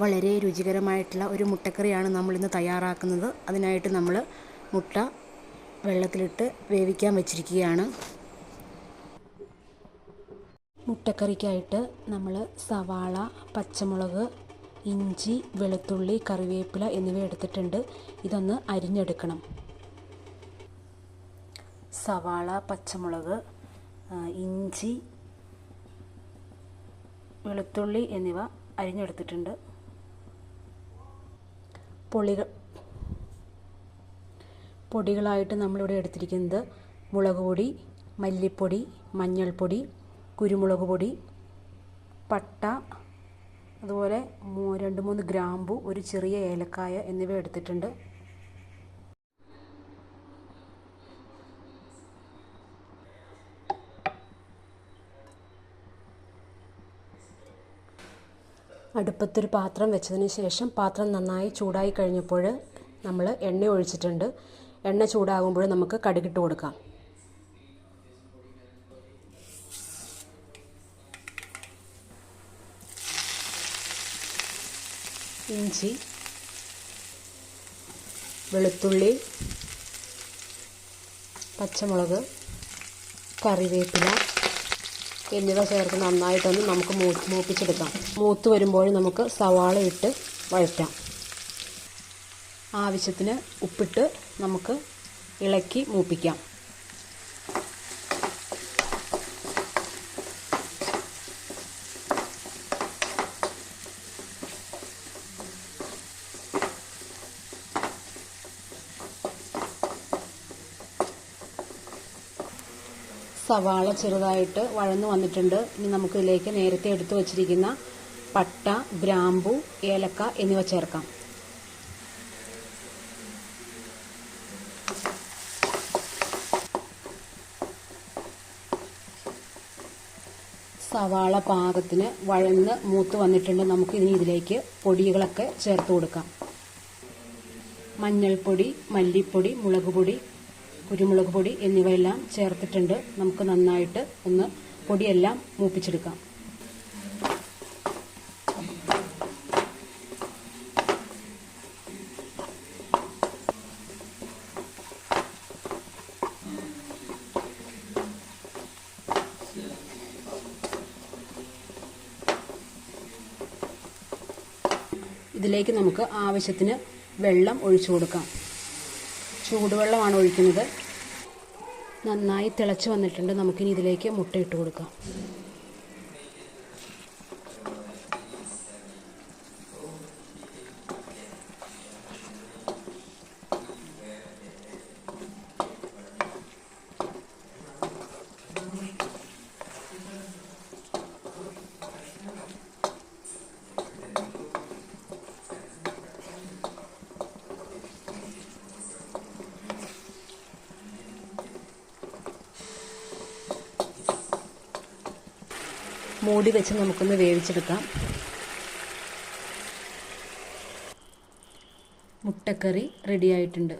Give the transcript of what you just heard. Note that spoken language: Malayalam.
വളരെ രുചികരമായിട്ടുള്ള ഒരു മുട്ടക്കറിയാണ് നമ്മളിന്ന് തയ്യാറാക്കുന്നത്. അതിനായിട്ട് നമ്മൾ മുട്ട വെള്ളത്തിലിട്ട് വേവിക്കാൻ വെച്ചിരിക്കുകയാണ്. മുട്ടക്കറിക്കായിട്ട് നമ്മൾ സവാള പച്ചമുളക് ഇഞ്ചി വെളുത്തുള്ളി കറിവേപ്പില എന്നിവ എടുത്തിട്ടുണ്ട്. ഇതൊന്ന് അരിഞ്ഞെടുക്കണം. സവാള പച്ചമുളക് ഇഞ്ചി വെളുത്തുള്ളി എന്നിവ അരിഞ്ഞെടുത്തിട്ടുണ്ട്. പൊളികൾ. പൊടികളായിട്ട് നമ്മളിവിടെ എടുത്തിരിക്കുന്നത് മുളക് പൊടി മല്ലിപ്പൊടി മഞ്ഞൾപ്പൊടി കുരുമുളക് പൊടി പട്ട അതുപോലെ രണ്ട് മൂന്ന് ഗ്രാമ്പു ഒരു ചെറിയ ഏലക്കായ എന്നിവ എടുത്തിട്ടുണ്ട്. അടുപ്പത്തൊരു പാത്രം വെച്ചതിന് ശേഷം പാത്രം നന്നായി ചൂടായി കഴിഞ്ഞപ്പോൾ നമ്മൾ എണ്ണ ഒഴിച്ചിട്ടുണ്ട്. എണ്ണ ചൂടാകുമ്പോൾ നമുക്ക് കടുകിട്ട് കൊടുക്കാം. ഇഞ്ചി വെളുത്തുള്ളി പച്ചമുളക് കറിവേപ്പില എന്നിവ ചേർത്ത് നന്നായിട്ടൊന്ന് നമുക്ക് മൂപ്പിച്ചെടുക്കാം. മൂത്ത് വരുമ്പോൾ നമുക്ക് സവാള ഇട്ട് വഴറ്റാം. ആവശ്യത്തിന് ഉപ്പിട്ട് നമുക്ക് ഇളക്കി മൂപ്പിക്കാം. സവാള ചെറുതായിട്ട് വഴന്നു വന്നിട്ടുണ്ട്. ഇനി നമുക്ക് ഇതിലേക്ക് നേരത്തെ എടുത്തു വച്ചിരിക്കുന്ന പട്ട ഗ്രാമ്പു ഏലക്ക എന്നിവ ചേർക്കാം. സവാള പാകത്തിന് വഴന്ന് മൂത്ത് വന്നിട്ടുണ്ട്. നമുക്ക് ഇനി ഇതിലേക്ക് പൊടികളൊക്കെ ചേർത്ത് കൊടുക്കാം. മഞ്ഞൾപ്പൊടി മല്ലിപ്പൊടി മുളക് പൊടി കുരുമുളക് പൊടി എന്നിവയെല്ലാം ചേർത്തിട്ടുണ്ട്. നമുക്ക് നന്നായിട്ട് ഒന്ന് പൊടിയെല്ലാം മൂപ്പിച്ചെടുക്കാം. ഇതിലേക്ക് നമുക്ക് ആവശ്യത്തിന് വെള്ളം ഒഴിച്ചു കൊടുക്കാം. ചൂടുവെള്ളമാണ് ഒഴിക്കുന്നത്. നന്നായി തിളച്ച് വന്നിട്ടുണ്ട്. നമുക്കിനി ഇതിലേക്ക് മുട്ട ഇട്ട് കൊടുക്കാം. മൂടി വെച്ച് നമുക്കൊന്ന് വേവിച്ചെടുക്കാം. മുട്ടക്കറി റെഡി ആയിട്ടുണ്ട്.